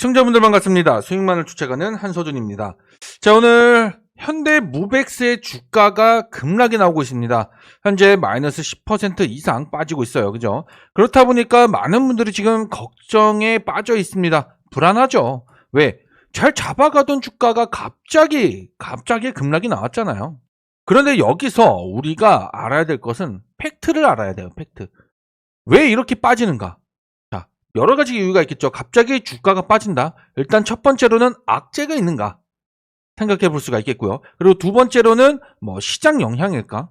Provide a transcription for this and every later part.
시청자분들 반갑습니다. 수익만을 주최가는 한서준입니다. 자, 오늘 현대 무백스의 주가가 급락이 나오고 있습니다. 현재 마이너스 10% 이상 빠지고 있어요. 그죠? 그렇다 보니까 많은 분들이 지금 걱정에 빠져 있습니다. 불안하죠? 왜? 잘 잡아가던 주가가 갑자기, 갑자기 급락이 나왔잖아요. 그런데 여기서 우리가 알아야 될 것은 팩트를 알아야 돼요. 팩트. 왜 이렇게 빠지는가? 자, 여러 가지 이유가 있겠죠. 갑자기 주가가 빠진다. 일단 첫 번째로는 악재가 있는가? 생각해 볼 수가 있겠고요. 그리고 두 번째로는 뭐 시장 영향일까?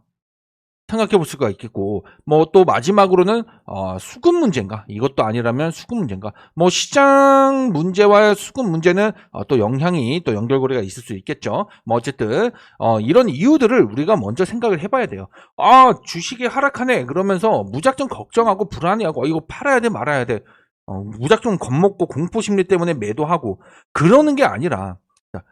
생각해 볼 수가 있겠고, 뭐 또 마지막으로는 어, 수급 문제인가? 이것도 아니라면 수급 문제인가? 뭐 시장 문제와 수급 문제는 어, 또 영향이 또 연결고리가 있을 수 있겠죠. 뭐 어쨌든 어, 이런 이유들을 우리가 먼저 생각을 해봐야 돼요. 아 주식이 하락하네 그러면서 무작정 걱정하고 불안해하고 어, 이거 팔아야 돼 말아야 돼. 어, 무작정 겁먹고 공포 심리 때문에 매도하고 그러는 게 아니라 자,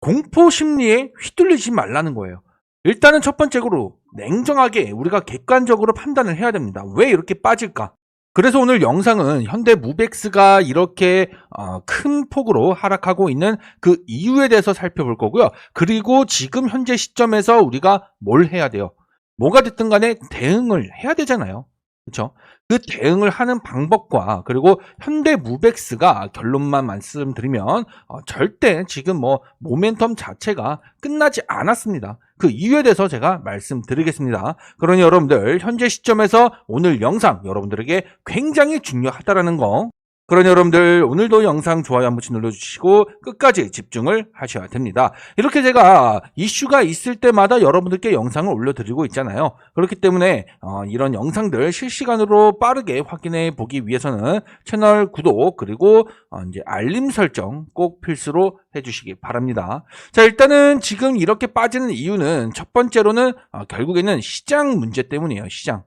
공포 심리에 휘둘리지 말라는 거예요. 일단은 첫 번째로 냉정하게 우리가 객관적으로 판단을 해야 됩니다. 왜 이렇게 빠질까? 그래서 오늘 영상은 현대 무백스가 이렇게 어, 큰 폭으로 하락하고 있는 그 이유에 대해서 살펴볼 거고요. 그리고 지금 현재 시점에서 우리가 뭘 해야 돼요? 뭐가 됐든 간에 대응을 해야 되잖아요. 그렇죠? 그 대응을 하는 방법과 그리고 현대 무백스가 결론만 말씀드리면 어, 절대 지금 뭐 모멘텀 자체가 끝나지 않았습니다. 그 이유에 대해서 제가 말씀드리겠습니다. 그러니 여러분들 현재 시점에서 오늘 영상 여러분들에게 굉장히 중요하다라는 거 그러니 여러분들 오늘도 영상 좋아요 한 번씩 눌러주시고 끝까지 집중을 하셔야 됩니다. 이렇게 제가 이슈가 있을 때마다 여러분들께 영상을 올려드리고 있잖아요. 그렇기 때문에 어, 이런 영상들 실시간으로 빠르게 확인해 보기 위해서는 채널 구독 그리고 어, 이제 알림 설정 꼭 필수로 해주시기 바랍니다. 자 일단은 지금 이렇게 빠지는 이유는 첫 번째로는 어, 결국에는 시장 문제 때문이에요. 시장.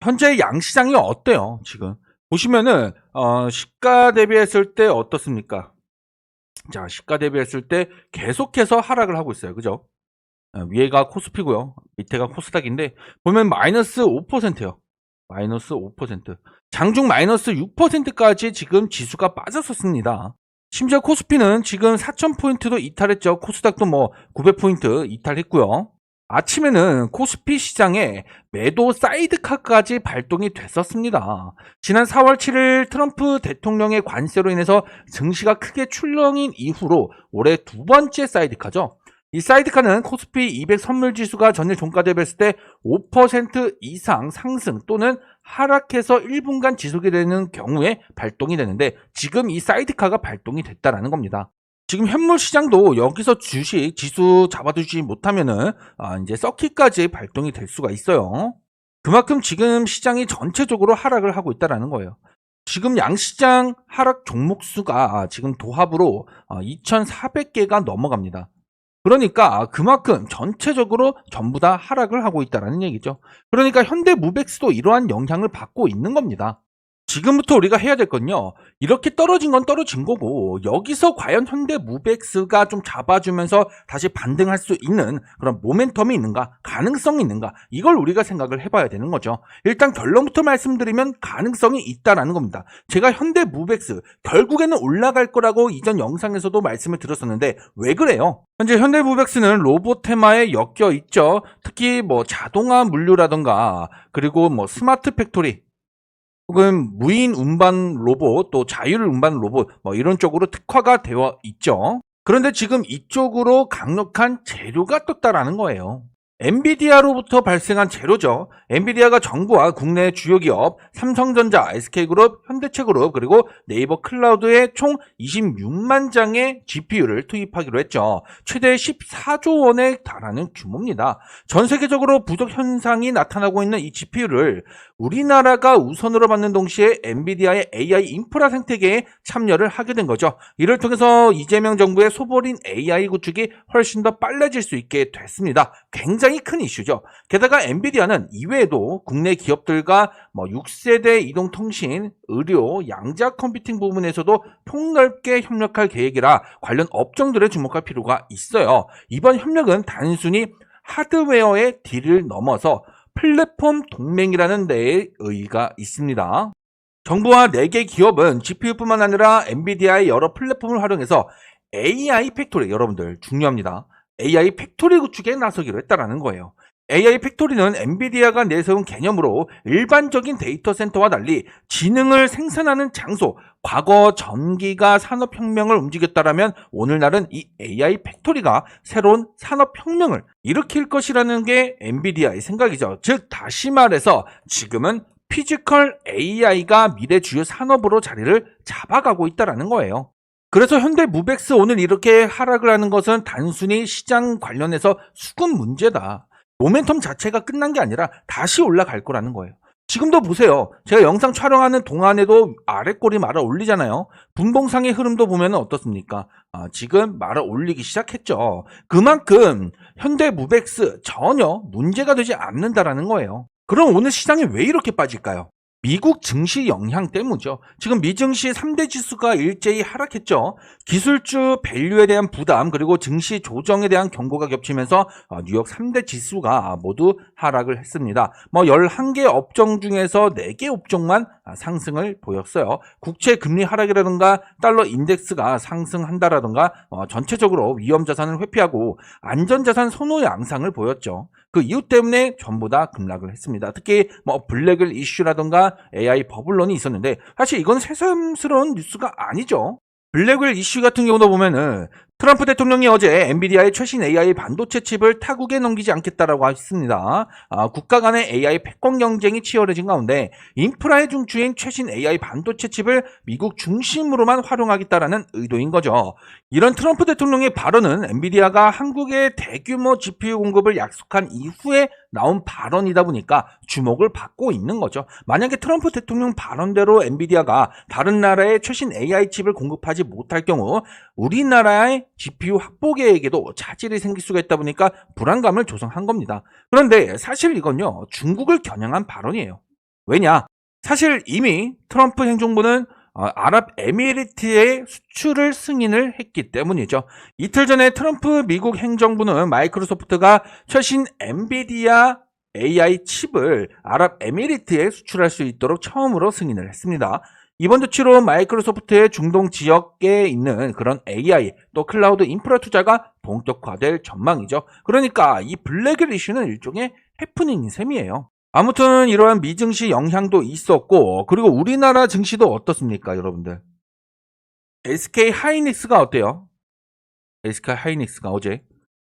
현재 양시장이 어때요? 지금 보시면은 어, 시가 대비했을 때 어떻습니까? 자, 시가 대비했을 때 계속해서 하락을 하고 있어요. 그죠? 어, 위에가 코스피고요. 밑에가 코스닥인데 보면 마이너스 5%요. 마이너스 5%. 장중 마이너스 6%까지 지금 지수가 빠졌었습니다. 심지어 코스피는 지금 4,000포인트도 이탈했죠. 코스닥도 뭐 900포인트 이탈했고요. 아침에는 코스피 시장에 매도 사이드카까지 발동이 됐었습니다. 지난 4월 7일 트럼프 대통령의 관세로 인해서 증시가 크게 출렁인 이후로 올해 두 번째 사이드카죠. 이 사이드카는 코스피 200 선물 지수가 전일 종가 대비했을 때 5% 이상 상승 또는 하락해서 1분간 지속이 되는 경우에 발동이 되는데 지금 이 사이드카가 발동이 됐다라는 겁니다. 지금 현물 시장도 여기서 주식 지수 잡아두지 못하면은 아, 이제 서킷까지 발동이 될 수가 있어요. 그만큼 지금 시장이 전체적으로 하락을 하고 있다라는 거예요. 지금 양시장 하락 종목 수가 지금 도합으로 2,400개가 넘어갑니다. 그러니까 그만큼 전체적으로 전부 다 하락을 하고 있다라는 얘기죠. 그러니까 현대 무백스도 이러한 영향을 받고 있는 겁니다. 지금부터 우리가 해야 될 건요. 이렇게 떨어진 건 떨어진 거고 여기서 과연 현대 무백스가 좀 잡아주면서 다시 반등할 수 있는 그런 모멘텀이 있는가 가능성이 있는가 이걸 우리가 생각을 해봐야 되는 거죠. 일단 결론부터 말씀드리면 가능성이 있다라는 겁니다. 제가 현대 무백스 결국에는 올라갈 거라고 이전 영상에서도 말씀을 드렸었는데 왜 그래요? 현재 현대 무백스는 로봇 테마에 엮여 있죠. 특히 뭐 자동화 물류라던가 그리고 뭐 스마트 팩토리 혹은 무인 운반 로봇, 또 자율 운반 로봇, 뭐 이런 쪽으로 특화가 되어 있죠. 그런데 지금 이쪽으로 강력한 재료가 떴다라는 거예요. 엔비디아로부터 발생한 재료죠. 엔비디아가 정부와 국내 주요 기업, 삼성전자, SK그룹, 현대차그룹, 그리고 네이버 클라우드에 총 26만 장의 GPU를 투입하기로 했죠. 최대 14조 원에 달하는 규모입니다. 전 세계적으로 부족 현상이 나타나고 있는 이 GPU를 우리나라가 우선으로 받는 동시에 엔비디아의 AI 인프라 생태계에 참여를 하게 된 거죠. 이를 통해서 이재명 정부의 소버린 AI 구축이 훨씬 더 빨라질 수 있게 됐습니다. 굉장히 큰 이슈죠. 게다가 엔비디아는 이외에도 국내 기업들과 뭐 6세대 이동통신, 의료, 양자 컴퓨팅 부분에서도 폭넓게 협력할 계획이라 관련 업종들에 주목할 필요가 있어요. 이번 협력은 단순히 하드웨어의 딜을 넘어서 플랫폼 동맹이라는 데에 의의가 있습니다. 정부와 4개 기업은 GPU뿐만 아니라 엔비디아의 여러 플랫폼을 활용해서 AI 팩토리, 여러분들 중요합니다. AI 팩토리 구축에 나서기로 했다라는 거예요. AI 팩토리는 엔비디아가 내세운 개념으로 일반적인 데이터 센터와 달리 지능을 생산하는 장소, 과거 전기가 산업혁명을 움직였다라면 오늘날은 이 AI 팩토리가 새로운 산업혁명을 일으킬 것이라는 게 엔비디아의 생각이죠. 즉, 다시 말해서 지금은 피지컬 AI가 미래 주요 산업으로 자리를 잡아가고 있다라는 거예요. 그래서 현대 무벡스 오늘 이렇게 하락을 하는 것은 단순히 시장 관련해서 수급 문제다. 모멘텀 자체가 끝난 게 아니라 다시 올라갈 거라는 거예요. 지금도 보세요. 제가 영상 촬영하는 동안에도 아래 꼬리 말아 올리잖아요. 분봉상의 흐름도 보면 어떻습니까? 아, 지금 말아 올리기 시작했죠. 그만큼 현대 무벡스 전혀 문제가 되지 않는다라는 거예요. 그럼 오늘 시장이 왜 이렇게 빠질까요? 미국 증시 영향 때문이죠. 지금 미증시 3대 지수가 일제히 하락했죠. 기술주 밸류에 대한 부담 그리고 증시 조정에 대한 경고가 겹치면서 어, 뉴욕 3대 지수가 모두 하락을 했습니다. 뭐 11개 업종 중에서 4개 업종만 아, 상승을 보였어요. 국채 금리 하락이라든가 달러 인덱스가 상승한다라든가 어, 전체적으로 위험 자산을 회피하고 안전 자산 선호 양상을 보였죠. 그 이유 때문에 전부 다 급락을 했습니다. 특히 뭐 블랙을 이슈라든가 AI 버블론이 있었는데 사실 이건 새삼스러운 뉴스가 아니죠. 블랙웰 이슈 같은 경우도 보면은 트럼프 대통령이 어제 엔비디아의 최신 AI 반도체 칩을 타국에 넘기지 않겠다라고 했습니다. 아, 국가 간의 AI 패권 경쟁이 치열해진 가운데 인프라의 중추인 최신 AI 반도체 칩을 미국 중심으로만 활용하겠다라는 의도인 거죠. 이런 트럼프 대통령의 발언은 엔비디아가 한국의 대규모 GPU 공급을 약속한 이후에 나온 발언이다 보니까 주목을 받고 있는 거죠. 만약에 트럼프 대통령 발언대로 엔비디아가 다른 나라의 최신 AI 칩을 공급하지 못할 경우 우리나라의 GPU 확보 계획에도 차질이 생길 수가 있다 보니까 불안감을 조성한 겁니다. 그런데 사실 이건요, 중국을 겨냥한 발언이에요. 왜냐? 사실 이미 트럼프 행정부는 어, 아랍에미리트의 수출을 승인을 했기 때문이죠. 이틀 전에 트럼프 미국 행정부는 마이크로소프트가 최신 엔비디아 AI 칩을 아랍에미리트에 수출할 수 있도록 처음으로 승인을 했습니다. 이번 조치로 마이크로소프트의 중동 지역에 있는 그런 AI 또 클라우드 인프라 투자가 본격화될 전망이죠. 그러니까 이 블랙일 이슈는 일종의 해프닝인 셈이에요. 아무튼 이러한 미증시 영향도 있었고 그리고 우리나라 증시도 어떻습니까 여러분들 SK 하이닉스가 어때요? SK 하이닉스가 어제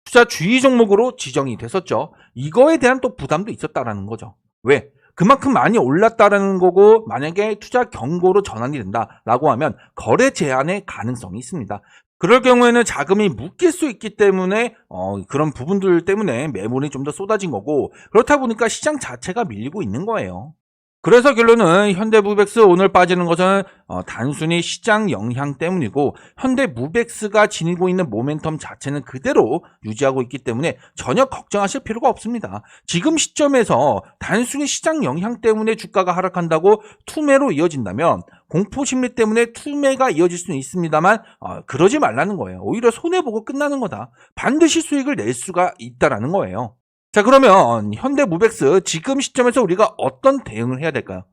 투자 주의 종목으로 지정이 됐었죠 이거에 대한 또 부담도 있었다라는 거죠 왜? 그만큼 많이 올랐다라는 거고 만약에 투자 경고로 전환이 된다라고 하면 거래 제한의 가능성이 있습니다. 그럴 경우에는 자금이 묶일 수 있기 때문에 어, 그런 부분들 때문에 매물이 좀 더 쏟아진 거고 그렇다 보니까 시장 자체가 밀리고 있는 거예요. 그래서 결론은 현대무벡스 오늘 빠지는 것은 어, 단순히 시장 영향 때문이고 현대무벡스가 지니고 있는 모멘텀 자체는 그대로 유지하고 있기 때문에 전혀 걱정하실 필요가 없습니다. 지금 시점에서 단순히 시장 영향 때문에 주가가 하락한다고 투매로 이어진다면 공포 심리 때문에 투매가 이어질 수는 있습니다만 어, 그러지 말라는 거예요. 오히려 손해 보고 끝나는 거다. 반드시 수익을 낼 수가 있다라는 거예요. 자, 그러면 현대 무벡스 지금 시점에서 우리가 어떤 대응을 해야 될까요?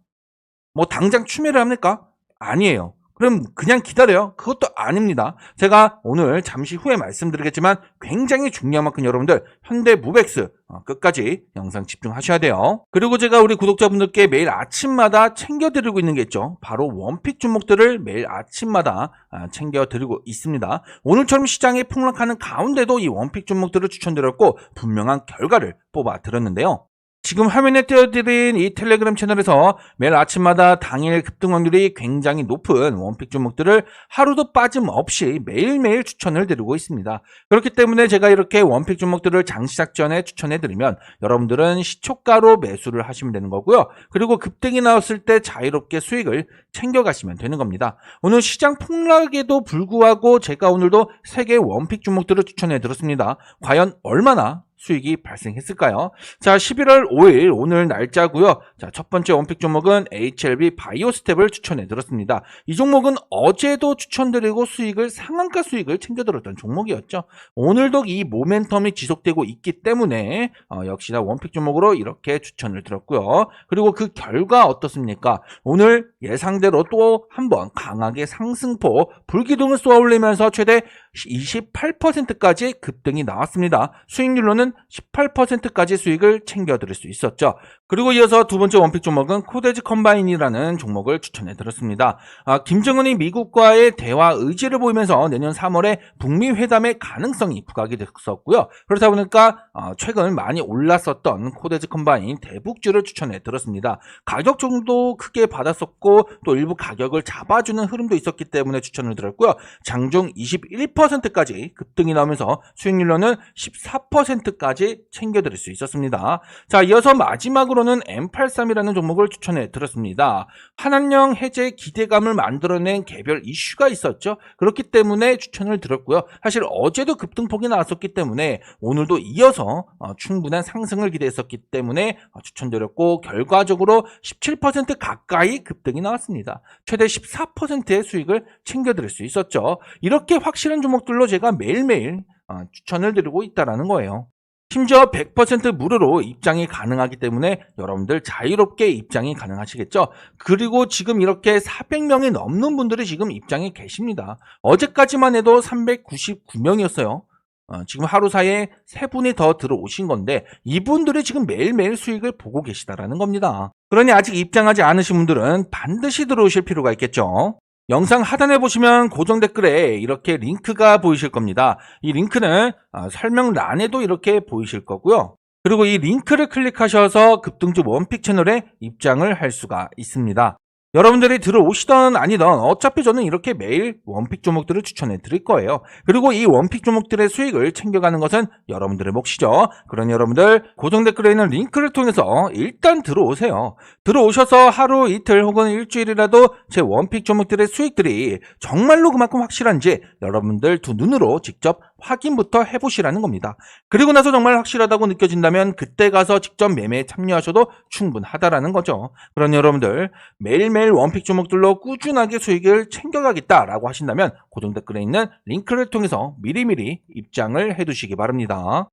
뭐 당장 추매를 합니까? 아니에요. 그럼 그냥 기다려요? 그것도 아닙니다. 제가 오늘 잠시 후에 말씀드리겠지만 굉장히 중요한 만큼 여러분들 현대 무벡스 어, 끝까지 영상 집중하셔야 돼요. 그리고 제가 우리 구독자분들께 매일 아침마다 챙겨드리고 있는 게 있죠. 바로 원픽 종목들을 매일 아침마다 아, 챙겨드리고 있습니다. 오늘처럼 시장이 폭락하는 가운데도 이 원픽 종목들을 추천드렸고 분명한 결과를 뽑아 드렸는데요. 지금 화면에 띄워드린 이 텔레그램 채널에서 매일 아침마다 당일 급등 확률이 굉장히 높은 원픽 종목들을 하루도 빠짐없이 매일매일 추천을 드리고 있습니다. 그렇기 때문에 제가 이렇게 원픽 종목들을 장 시작 전에 추천해드리면 여러분들은 시초가로 매수를 하시면 되는 거고요. 그리고 급등이 나왔을 때 자유롭게 수익을 챙겨가시면 되는 겁니다. 오늘 시장 폭락에도 불구하고 제가 오늘도 3개 원픽 종목들을 추천해 드렸습니다. 과연 얼마나 수익이 발생했을까요? 자, 11월 5일 오늘 날짜고요. 자, 첫 번째 원픽 종목은 HLB 바이오스텝을 추천해 드렸습니다. 이 종목은 어제도 추천드리고 수익을 상한가 수익을 챙겨 들었던 종목이었죠. 오늘도 이 모멘텀이 지속되고 있기 때문에 어, 역시나 원픽 종목으로 이렇게 추천을 드렸고요. 그리고 그 결과 어떻습니까? 오늘 예상대로 또 한번 강하게 상승포 불기둥을 쏘아 올리면서 최대 28%까지 급등이 나왔습니다. 수익률로는 18%까지 수익을 챙겨드릴 수 있었죠. 그리고 이어서 두 번째 원픽 종목은 코데즈 컴바인이라는 종목을 추천해 드렸습니다. 아, 김정은이 미국과의 대화 의지를 보이면서 내년 3월에 북미 회담의 가능성이 부각이 됐었고요. 그렇다 보니까 아, 최근 많이 올랐었던 코데즈 컴바인 대북주를 추천해 드렸습니다. 가격 정도 크게 받았었고 또 일부 가격을 잡아주는 흐름도 있었기 때문에 추천을 드렸고요. 장중 21%까지 급등이 나오면서 수익률로는 14%까지 챙겨드릴 수 있었습니다. 자, 이어서 마지막으로 는 M83이라는 종목을 추천해 드렸습니다. 한한령 해제 기대감을 만들어낸 개별 이슈가 있었죠. 그렇기 때문에 추천을 드렸고요. 사실 어제도 급등폭이 나왔었기 때문에 오늘도 이어서 어, 충분한 상승을 기대했었기 때문에 어, 추천드렸고 결과적으로 17% 가까이 급등이 나왔습니다. 최대 14%의 수익을 챙겨드릴 수 있었죠. 이렇게 확실한 종목들로 제가 매일매일 어, 추천을 드리고 있다라는 거예요. 심지어 100% 무료로 입장이 가능하기 때문에 여러분들 자유롭게 입장이 가능하시겠죠. 그리고 지금 이렇게 400명이 넘는 분들이 지금 입장에 계십니다. 어제까지만 해도 399명이었어요. 어, 지금 하루 사이에 세 분이 더 들어오신 건데 이분들이 지금 매일매일 수익을 보고 계시다라는 겁니다. 그러니 아직 입장하지 않으신 분들은 반드시 들어오실 필요가 있겠죠. 영상 하단에 보시면 고정 댓글에 이렇게 링크가 보이실 겁니다. 이 링크는 아, 설명란에도 이렇게 보이실 거고요. 그리고 이 링크를 클릭하셔서 급등주 원픽 채널에 입장을 할 수가 있습니다. 여러분들이 들어오시던 아니던 어차피 저는 이렇게 매일 원픽 종목들을 추천해 드릴 거예요. 그리고 이 원픽 종목들의 수익을 챙겨가는 것은 여러분들의 몫이죠. 그러니 여러분들 고정 댓글에 있는 링크를 통해서 일단 들어오세요. 들어오셔서 하루 이틀 혹은 일주일이라도 제 원픽 종목들의 수익들이 정말로 그만큼 확실한지 여러분들 두 눈으로 직접 확인부터 해보시라는 겁니다. 그리고 나서 정말 확실하다고 느껴진다면 그때 가서 직접 매매에 참여하셔도 충분하다라는 거죠. 그러니 여러분들 매일매일 원픽 종목들로 꾸준하게 수익을 챙겨가겠다라고 하신다면 고정 댓글에 있는 링크를 통해서 미리미리 입장을 해두시기 바랍니다.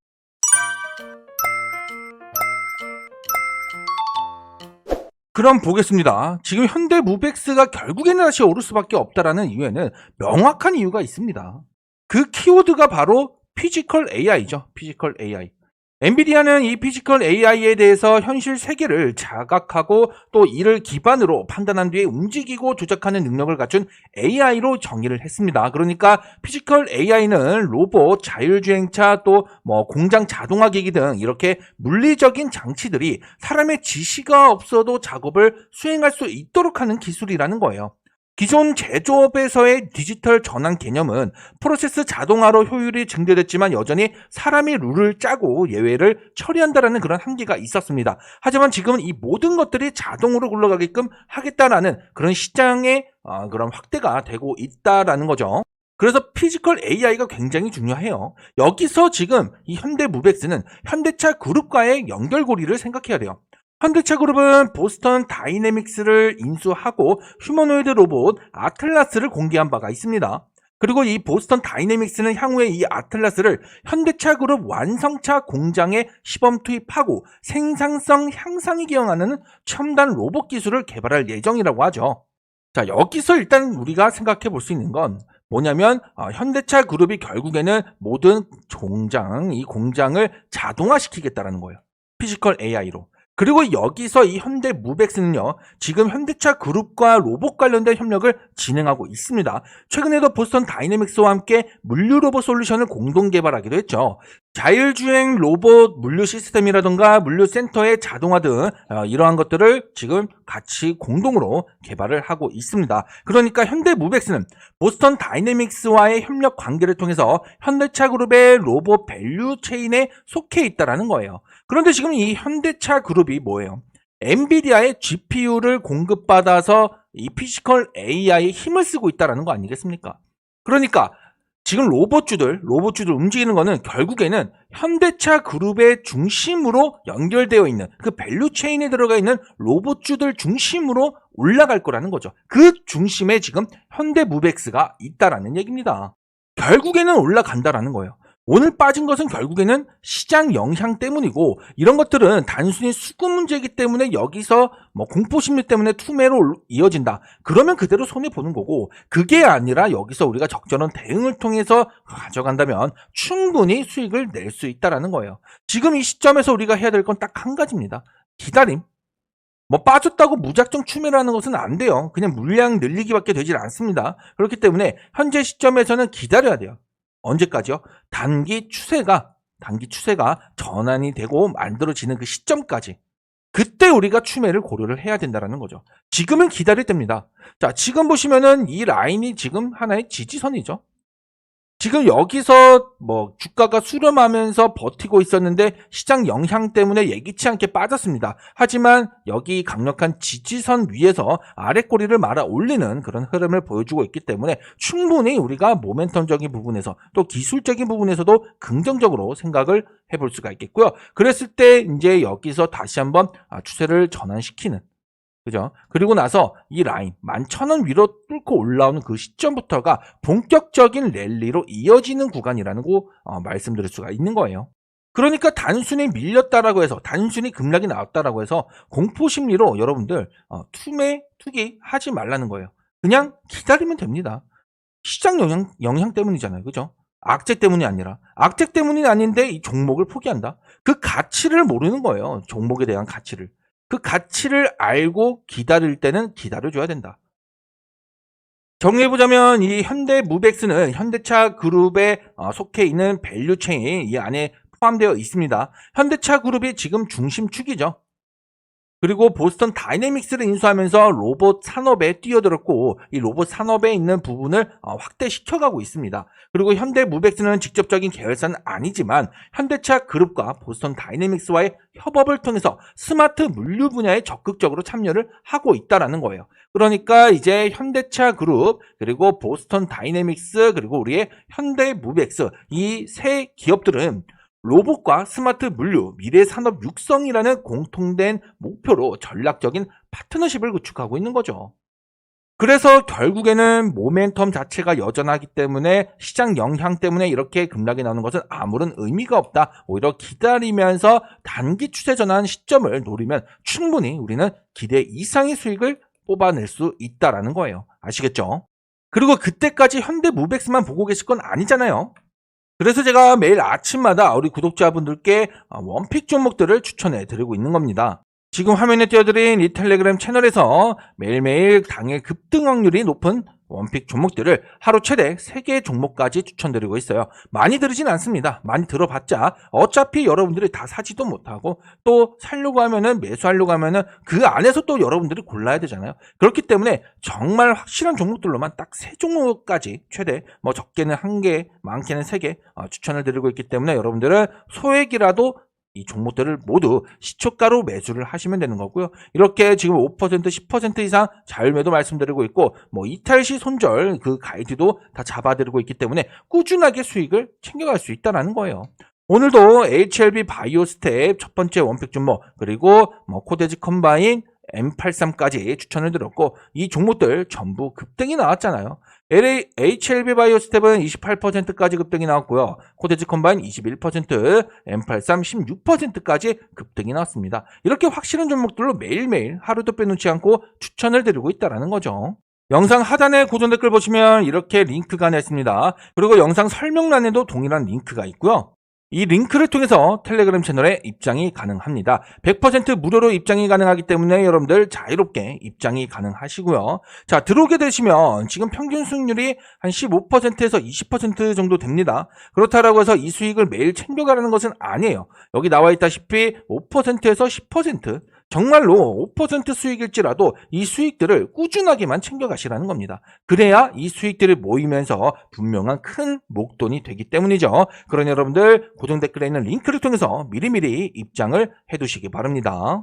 그럼 보겠습니다. 지금 현대 무백스가 결국에는 다시 오를 수밖에 없다라는 이유에는 명확한 이유가 있습니다. 그 키워드가 바로 피지컬 AI죠. 피지컬 AI. 엔비디아는 이 피지컬 AI에 대해서 현실 세계를 자각하고 또 이를 기반으로 판단한 뒤에 움직이고 조작하는 능력을 갖춘 AI로 정의를 했습니다. 그러니까 피지컬 AI는 로봇, 자율주행차 또 뭐 공장 자동화 기기 등 이렇게 물리적인 장치들이 사람의 지시가 없어도 작업을 수행할 수 있도록 하는 기술이라는 거예요. 기존 제조업에서의 디지털 전환 개념은 프로세스 자동화로 효율이 증대됐지만 여전히 사람이 룰을 짜고 예외를 처리한다라는 그런 한계가 있었습니다. 하지만 지금은 이 모든 것들이 자동으로 굴러가게끔 하겠다라는 그런 시장의 어, 그런 확대가 되고 있다라는 거죠. 그래서 피지컬 AI가 굉장히 중요해요. 여기서 지금 이 현대무백스는 현대차 그룹과의 연결고리를 생각해야 돼요. 현대차 그룹은 보스턴 다이내믹스를 인수하고 휴머노이드 로봇 아틀라스를 공개한 바가 있습니다. 그리고 이 보스턴 다이내믹스는 향후에 이 아틀라스를 현대차 그룹 완성차 공장에 시범 투입하고 생산성 향상이 기용하는 첨단 로봇 기술을 개발할 예정이라고 하죠. 자, 여기서 일단 우리가 생각해 볼 수 있는 건 뭐냐면 어, 현대차 그룹이 결국에는 모든 공장, 이 공장을 자동화시키겠다라는 거예요. 피지컬 AI로. 그리고 여기서 이 현대 무백스는요, 지금 현대차 그룹과 로봇 관련된 협력을 진행하고 있습니다. 최근에도 보스턴 다이내믹스와 함께 물류 로봇 솔루션을 공동 개발하기도 했죠. 자율주행 로봇 물류 시스템이라든가 물류 센터의 자동화 등 어, 이러한 것들을 지금 같이 공동으로 개발을 하고 있습니다. 그러니까 현대 무백스는 보스턴 다이내믹스와의 협력 관계를 통해서 현대차 그룹의 로봇 밸류 체인에 속해 있다라는 거예요. 그런데 지금 이 현대차 그룹이 뭐예요? 엔비디아의 GPU를 공급받아서 이 피지컬 AI에 힘을 쓰고 있다라는 거 아니겠습니까? 그러니까 지금 로봇주들, 로봇주들 움직이는 거는 결국에는 현대차 그룹의 중심으로 연결되어 있는 그 밸류 체인에 들어가 있는 로봇주들 중심으로 올라갈 거라는 거죠. 그 중심에 지금 현대무백스가 있다라는 얘기입니다. 결국에는 올라간다라는 거예요. 오늘 빠진 것은 결국에는 시장 영향 때문이고 이런 것들은 단순히 수급 문제이기 때문에 여기서 뭐 공포 심리 때문에 투매로 올- 이어진다. 그러면 그대로 손해 보는 거고 그게 아니라 여기서 우리가 적절한 대응을 통해서 가져간다면 충분히 수익을 낼 수 있다라는 거예요. 지금 이 시점에서 우리가 해야 될 건 딱 한 가지입니다. 기다림. 뭐 빠졌다고 무작정 추매라는 것은 안 돼요. 그냥 물량 늘리기밖에 되질 않습니다. 그렇기 때문에 현재 시점에서는 기다려야 돼요. 언제까지요? 단기 추세가 단기 추세가 전환이 되고 만들어지는 그 시점까지 그때 우리가 추매를 고려를 해야 된다라는 거죠. 지금은 기다릴 때입니다. 자, 지금 보시면은 이 라인이 지금 하나의 지지선이죠. 지금 여기서 뭐 주가가 수렴하면서 버티고 있었는데 시장 영향 때문에 예기치 않게 빠졌습니다. 하지만 여기 강력한 지지선 위에서 아랫꼬리를 말아 올리는 그런 흐름을 보여주고 있기 때문에 충분히 우리가 모멘텀적인 부분에서 또 기술적인 부분에서도 긍정적으로 생각을 해볼 수가 있겠고요. 그랬을 때 이제 여기서 다시 한번 아, 추세를 전환시키는 그죠? 그리고 나서 이 라인 11,000원 위로 뚫고 올라오는 그 시점부터가 본격적인 랠리로 이어지는 구간이라는 거 어, 말씀드릴 수가 있는 거예요. 그러니까 단순히 밀렸다라고 해서 단순히 급락이 나왔다라고 해서 공포 심리로 여러분들 어, 투매 투기 하지 말라는 거예요. 그냥 기다리면 됩니다. 시장 영향 영향 때문이잖아요. 그죠? 악재 때문이 아니라 악재 때문이 아닌데 이 종목을 포기한다. 그 가치를 모르는 거예요. 종목에 대한 가치를. 그 가치를 알고 기다릴 때는 기다려줘야 된다. 정리해보자면 이 현대무백스는 현대차 그룹에 어, 속해 있는 밸류 체인 이 안에 포함되어 있습니다. 현대차 그룹이 지금 중심축이죠. 그리고 보스턴 다이내믹스를 인수하면서 로봇 산업에 뛰어들었고 이 로봇 산업에 있는 부분을 어, 확대시켜가고 있습니다. 그리고 현대무백스는 직접적인 계열사는 아니지만 현대차 그룹과 보스턴 다이내믹스와의 협업을 통해서 스마트 물류 분야에 적극적으로 참여를 하고 있다라는 거예요. 그러니까 이제 현대차 그룹 그리고 보스턴 다이내믹스 그리고 우리의 현대무백스 이 세 기업들은 로봇과 스마트 물류, 미래 산업 육성이라는 공통된 목표로 전략적인 파트너십을 구축하고 있는 거죠. 그래서 결국에는 모멘텀 자체가 여전하기 때문에 시장 영향 때문에 이렇게 급락이 나오는 것은 아무런 의미가 없다. 오히려 기다리면서 단기 추세 전환 시점을 노리면 충분히 우리는 기대 이상의 수익을 뽑아낼 수 있다라는 거예요. 아시겠죠? 그리고 그때까지 현대무백스만 보고 계실 건 아니잖아요. 그래서 제가 매일 아침마다 우리 구독자분들께 어, 원픽 종목들을 추천해 드리고 있는 겁니다. 지금 화면에 띄워드린 이 텔레그램 채널에서 매일매일 당일 급등 확률이 높은 원픽 종목들을 하루 최대 3개의 종목까지 추천드리고 있어요. 많이 들으진 않습니다. 많이 들어봤자 어차피 여러분들이 다 사지도 못하고 또 살려고 하면은 매수하려고 하면은 그 안에서 또 여러분들이 골라야 되잖아요. 그렇기 때문에 정말 확실한 종목들로만 딱 세 종목까지 최대 뭐 적게는 한 개, 많게는 세 개 추천을 드리고 있기 때문에 여러분들은 소액이라도 이 종목들을 모두 시초가로 매수를 하시면 되는 거고요. 이렇게 지금 5% 10% 이상 자율매도 말씀드리고 있고 뭐 이탈 시 손절 그 가이드도 다 잡아드리고 있기 때문에 꾸준하게 수익을 챙겨갈 수 있다는 거예요. 오늘도 HLB 바이오스텝 첫 번째 원픽 종목 그리고 뭐 코데지 컴바인 M83까지 추천을 드렸고 이 종목들 전부 급등이 나왔잖아요. LA, HLB 바이오스텝은 28%까지 급등이 나왔고요. 코데지 컴바인 21%, M83 16%까지 급등이 나왔습니다. 이렇게 확실한 종목들로 매일매일 하루도 빼놓지 않고 추천을 드리고 있다는 거죠. 영상 하단에 고정 댓글 보시면 이렇게 링크가 냈습니다. 그리고 영상 설명란에도 동일한 링크가 있고요. 이 링크를 통해서 텔레그램 채널에 입장이 가능합니다. 100% 무료로 입장이 가능하기 때문에 여러분들 자유롭게 입장이 가능하시고요. 자, 들어오게 되시면 지금 평균 수익률이 한 15%에서 20% 정도 됩니다. 그렇다라고 해서 이 수익을 매일 챙겨가라는 것은 아니에요. 여기 나와 있다시피 5%에서 10% 정말로 5% 수익일지라도 이 수익들을 꾸준하게만 챙겨가시라는 겁니다. 그래야 이 수익들이 모이면서 분명한 큰 목돈이 되기 때문이죠. 그러니 여러분들 고정 댓글에 있는 링크를 통해서 미리미리 입장을 해두시기 바랍니다.